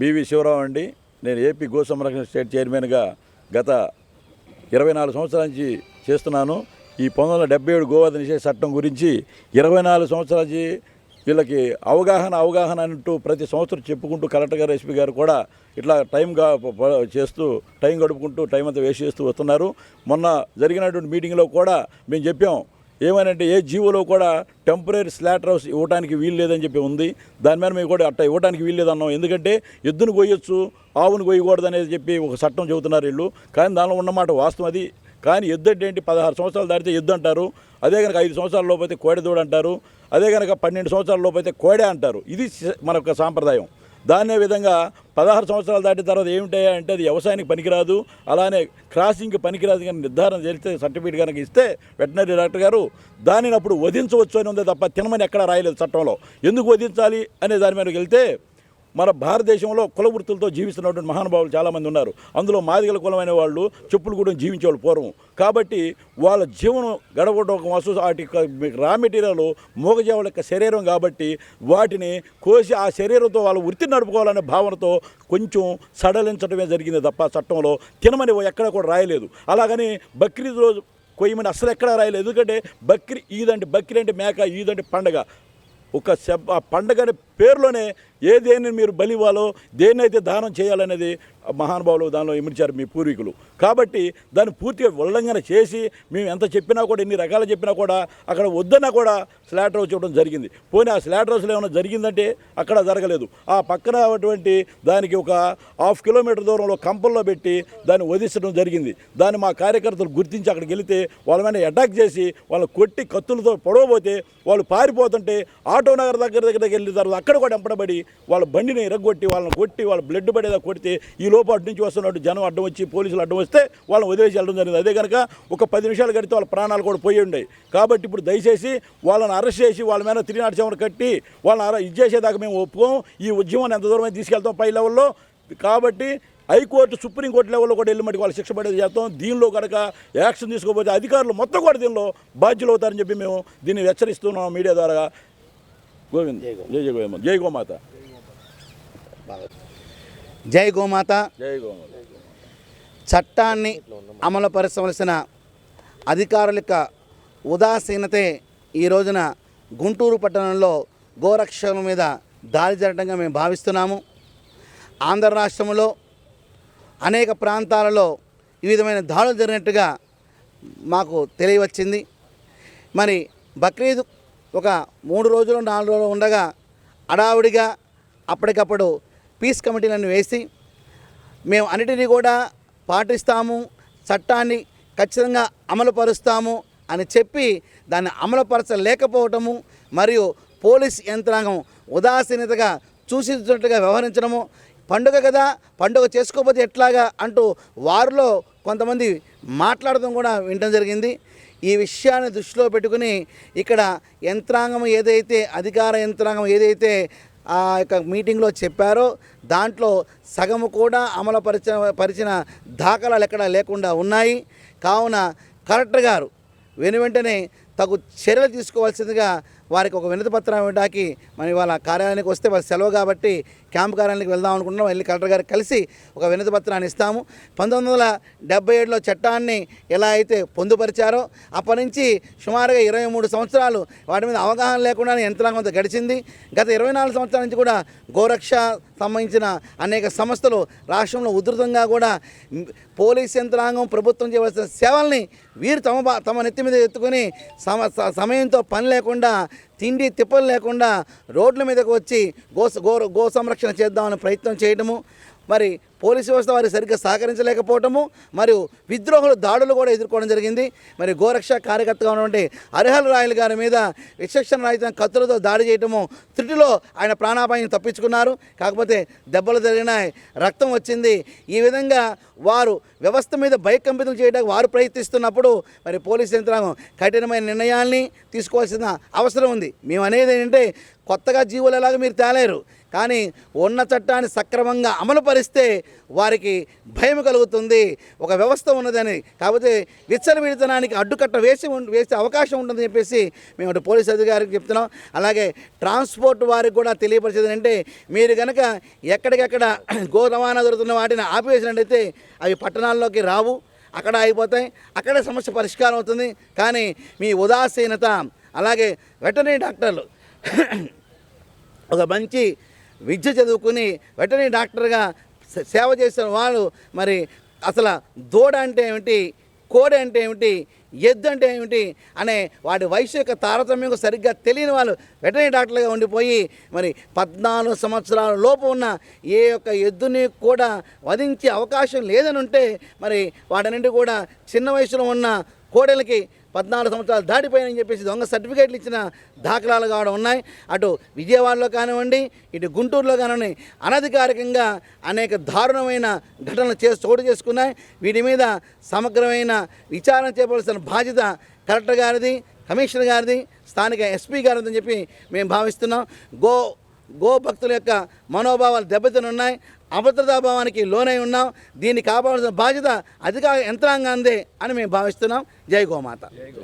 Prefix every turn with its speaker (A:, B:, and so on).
A: BV Sivarao అండి. నేను AP go సంరక్షణ స్టేట్ చైర్మన్గా గత ఇరవై నాలుగు సంవత్సరాల నుంచి చేస్తున్నాను. ఈ పంతొమ్మిది వందల డెబ్బై ఏడు గోవధ నిషేధ చట్టం గురించి ఇరవై నాలుగు సంవత్సరాల నుంచి వీళ్ళకి అవగాహన అవగాహన అంటూ ప్రతి సంవత్సరం చెప్పుకుంటూ కలెక్టర్ గారు ఎస్పీ గారు కూడా ఇట్లా టైంగా చేస్తూ టైం గడుపుకుంటూ టైం అంతా వేస్ట్ చేస్తూ వస్తున్నారు. మొన్న జరిగినటువంటి మీటింగ్లో కూడా మేము చెప్పాం ఏమనంటే ఏ జీవోలో కూడా టెంపరీ స్లాటర్ హౌస్ ఇవ్వడానికి వీలు లేదని చెప్పి ఉంది. దాని మీద మేము కూడా అట్ట ఇవ్వడానికి వీలు లేదన్నాం. ఎందుకంటే ఎద్దును కొయ్యొచ్చు ఆవును కొయ్యకూడదు అనేది చెప్పి ఒక చట్టం చెబుతున్నారు వీళ్ళు. కానీ దానిలో ఉన్నమాట వాస్తవం అది. కానీ ఎద్దు అంటే ఏంటి? పదహారు సంవత్సరాలు దాటితే ఎద్దు అంటారు. అదే కనుక ఐదు సంవత్సరాల లోపు అయితే కోడెదూడ అంటారు. అదే కనుక పన్నెండు సంవత్సరాల లోపు అయితే కోడే అంటారు. ఇది మన యొక్క సాంప్రదాయం. దాన్నే విధంగా పదహారు సంవత్సరాలు దాటిన తర్వాత ఏమిటాయా అంటే అది వ్యవసాయానికి పనికిరాదు అలానే క్రాసింగ్కి పనికిరాదు కానీ నిర్ధారణ చేస్తే సర్టిఫికేట్ కనుక ఇస్తే వెటనరీ డాక్టర్ గారు దానిని అప్పుడు వధించవచ్చు అని ఉంది తప్ప తినమని ఎక్కడా రాయలేదు చట్టంలో. ఎందుకు వధించాలి అనే దాని మీదకి వెళ్తే మన భారతదేశంలో కుల వృత్తులతో జీవిస్తున్నటువంటి మహానుభావులు చాలామంది ఉన్నారు. అందులో మాదిగల కులమైన వాళ్ళు చెప్పులు కూడా జీవించేవాళ్ళు పూర్వం. కాబట్టి వాళ్ళ జీవనం గడపడం కోసం వాటి రా మెటీరియల్ మూగజీవుల యొక్క శరీరం కాబట్టి వాటిని కోసి ఆ శరీరంతో వాళ్ళ వృత్తిని నడుపుకోవాలనే భావనతో కొంచెం సడలించడమే జరిగింది తప్ప చట్టంలో తినమని ఎక్కడ కూడా రాయలేదు. అలాగని బక్రీద్ రోజు కొయ్యమని అసలు ఎక్కడా రాయలేదు. ఎందుకంటే బక్రీ ఈదంటే బక్రీ అంటే మేక ఈదంటే పండగ. ఒక శబ్ ఆ పండగని పేరులోనే ఏ దేన్ని మీరు బలి ఇవ్వాలో దేన్నైతే దానం చేయాలనేది మహానుభావులు దానిలో ఇమిడిచారు మీ పూర్వీకులు. కాబట్టి దాన్ని పూర్తిగా ఉల్లంఘన చేసి మేము ఎంత చెప్పినా కూడా ఎన్ని రకాలు చెప్పినా కూడా అక్కడ వద్దన్నా కూడా స్లాటర్ హౌస్ ఇవ్వడం జరిగింది. పోనీ ఆ స్లాటర్ హౌస్లో ఏమైనా జరిగిందంటే అక్కడ జరగలేదు. ఆ పక్కన అటువంటి దానికి ఒక హాఫ్ కిలోమీటర్ దూరంలో కంపల్లో పెట్టి దాన్ని వధించడం జరిగింది. దాన్ని మా కార్యకర్తలు గుర్తించి అక్కడికి వెళితే వాళ్ళ మీద అటాక్ చేసి వాళ్ళు కొట్టి కత్తులతో పొడవబోతే వాళ్ళు పారిపోతుంటే ఆటో నగర్ దగ్గర దగ్గరికి వెళ్ళిన తర్వాత అక్కడ కూడా ఎంపడబడి వాళ్ళ బండిని ఎరగొట్టి వాళ్ళని కొట్టి వాళ్ళ బ్లడ్ పడేదా కొడితే ఈ లోపు అటు నుంచి వస్తున్నట్టు జనం అడ్డం వచ్చి పోలీసులు అడ్డం వస్తే వాళ్ళని వదిలేసి వెళ్ళడం జరిగింది. అదే కనుక ఒక పది నిమిషాలు కడితే వాళ్ళ ప్రాణాలు కూడా పోయి ఉండేవి కాబట్టి ఇప్పుడు దయచేసి వాళ్ళని అరెస్ట్ చేసి వాళ్ళ మీద తిరిగి నడిచేమని కట్టి వాళ్ళని అరె ఇది చేసేదాకా మేము ఒప్పుకోం. ఈ ఉద్యమాన్ని ఎంత దూరం తీసుకెళ్తాం పై లెవెల్లో. కాబట్టి హైకోర్టు సుప్రీంకోర్టు లెవెల్లో కూడా వెళ్ళి మటుకు వాళ్ళు శిక్ష పడేది చేస్తాం. దీనిలో కనుక యాక్షన్ తీసుకోకపోతే అధికారులు మొత్తం కూడా దీనిలో బాధ్యులు అవుతారని చెప్పి మేము దీన్ని హెచ్చరిస్తున్నాం మీడియా ద్వారా. గోవింద్ జై జై గోవింద్. జై గోమాత.
B: జై గోమాత.
A: జై గోమాత.
B: చట్టాన్ని అమలుపరచవలసిన అధికారుల యొక్క ఉదాసీనతే ఈ రోజున గుంటూరు పట్టణంలో గోరక్షణ మీద దాడి జరగడంగా మేము భావిస్తున్నాము. ఆంధ్ర రాష్ట్రంలో అనేక ప్రాంతాలలో ఈ విధమైన దాడులు జరిగినట్టుగా మాకు తెలియవచ్చింది. మరి బక్రీద్ ఒక మూడు రోజులు నాలుగు రోజులు ఉండగా అడావుడిగా అప్పటికప్పుడు పీస్ కమిటీలను వేసి మేము అన్నిటినీ కూడా పాటిస్తాము చట్టాన్ని ఖచ్చితంగా అమలుపరుస్తాము అని చెప్పి దాన్ని అమలుపరచలేకపోవటము మరియు పోలీస్ యంత్రాంగం ఉదాసీనతగా చూసినట్టుగా వ్యవహరించడము. పండుగ కదా పండుగ చేసుకోకపోతే ఎట్లాగా అంటూ వారిలో కొంతమంది మాట్లాడడం కూడా వినడం జరిగింది. ఈ విషయాన్ని దృష్టిలో పెట్టుకుని ఇక్కడ యంత్రాంగం ఏదైతే అధికార యంత్రాంగం ఏదైతే ఆ యొక్క మీటింగ్లో చెప్పారో దాంట్లో సగము కూడా అమలుపరిచిన పరిచిన దాఖలాలు ఎక్కడ లేకుండా ఉన్నాయి. కావున కలెక్టర్ గారు వెను వెంటనే తగు చర్యలు తీసుకోవాల్సిందిగా వారికి ఒక వినతి పత్రం ఇవ్వడానికి మనం ఇవాళ కార్యాలయానికి వస్తే వాళ్ళు సెలవు కాబట్టి క్యాంప్ కార్యాలయానికి వెళ్దాం అనుకుంటున్నాం. వెళ్ళి కలెక్టర్ గారికి కలిసి ఒక వినతి పత్రాన్ని ఇస్తాము. పంతొమ్మిది వందల డెబ్బై ఏడులో చట్టాన్ని ఎలా అయితే పొందుపరిచారో అప్పటి నుంచి సుమారుగా ఇరవై మూడు సంవత్సరాలు వాటి మీద అవగాహన లేకుండా యంత్రాంగం అంతా గడిచింది. గత ఇరవై నాలుగు సంవత్సరాల నుంచి కూడా గోరక్ష సంబంధించిన అనేక సంస్థలు రాష్ట్రంలో ఉధృతంగా కూడా పోలీస్ యంత్రాంగం ప్రభుత్వం చేయవలసిన సేవల్ని వీరు తమ బా- తమ నెత్తి మీద ఎత్తుకొని సమ స- సమయంతో పని లేకుండా తిండి తిప్పలు లేకుండా రోడ్ల మీదకు వచ్చి గో గో గో సంరక్షణ చేద్దామని ప్రయత్నం చేయడము మరి పోలీసు వ్యవస్థ వారికి సరిగ్గా సహకరించలేకపోవటము మరియు విద్రోహులు దాడులు కూడా ఎదుర్కోవడం జరిగింది. మరి గోరక్ష కార్యకర్తగా ఉన్నటువంటి అర్హల్ రాయల్ గారి మీద విచక్షణ రహిత కత్తులతో దాడి చేయటము త్రుటిలో ఆయన ప్రాణాపాయం తప్పించుకున్నారు. కాకపోతే దెబ్బలు జరిగినాయి రక్తం వచ్చింది. ఈ విధంగా వారు వ్యవస్థ మీద భయకంపితం చేయడానికి వారు ప్రయత్నిస్తున్నప్పుడు మరి పోలీస్ యంత్రాంగం కఠినమైన నిర్ణయాల్ని తీసుకోవాల్సిన అవసరం ఉంది. మేము అనేది ఏంటంటే కొత్తగా జీవులు ఎలాగో మీరు తేలేరు? కానీ ఉన్న చట్టాన్ని సక్రమంగా అమలు పరిస్తే వారికి భయం కలుగుతుంది. ఒక వ్యవస్థ ఉన్నదని కాకపోతే విచ్చలవిడితనానికి అడ్డుకట్ట వేసి ఉం- వేసే అవకాశం ఉంటుందని చెప్పేసి మేము అటు పోలీస్ అధికారికి చెప్తున్నాం. అలాగే ట్రాన్స్పోర్ట్ వారికి కూడా తెలియపరిచేది అంటే మీరు కనుక ఎక్కడికెక్కడ గో రవాణా దొరుకుతున్న వాటిని ఆపివేసినట్టయితే అవి పట్టణాల్లోకి రావు అక్కడ అయిపోతాయి అక్కడే సమస్య పరిష్కారం అవుతుంది. కానీ మీ ఉదాసీనత అలాగే వెటనరీ డాక్టర్లు ఒక మంచి విద్య చదువుకుని వెటనరీ డాక్టర్గా సేవ చేసిన వాళ్ళు మరి అసలు దూడ అంటే ఏమిటి కోడి అంటే ఏమిటి ఎద్దు అంటే ఏమిటి అనే వాటి వయసు యొక్క తారతమ్యం సరిగ్గా తెలియని వాళ్ళు వెటనరీ డాక్టర్లుగా ఉండిపోయి మరి పద్నాలుగు సంవత్సరాల లోపు ఉన్న ఏ యొక్క ఎద్దుని కూడా వధించే అవకాశం లేదని ఉంటే మరి వాటన్నింటి కూడా చిన్న వయసులో ఉన్న కోడలకి పద్నాలుగు సంవత్సరాలు దాటిపోయాయని చెప్పేసి దొంగ సర్టిఫికేట్లు ఇచ్చిన దాఖలాలు కావడం ఉన్నాయి. అటు విజయవాడలో కానివ్వండి ఇటు గుంటూరులో కానివ్వండి అనధికారికంగా అనేక దారుణమైన ఘటనలు చేసి చోటు చేసుకున్నాయి. వీటి మీద సమగ్రమైన విచారణ చేపవలసిన బాధ్యత కలెక్టర్ గారిది కమిషనర్ గారిది స్థానిక ఎస్పీ గారిదని చెప్పి మేము భావిస్తున్నాం. గో గో భక్తుల యొక్క మనోభావాలు దెబ్బతినున్నాయి. అభద్రతాభావానికి లోనై ఉన్నాం. దీన్ని కాపాడాల్సిన బాధ్యత అధికార యంత్రాంగాందే అని మేము భావిస్తున్నాం. జై గోమాత.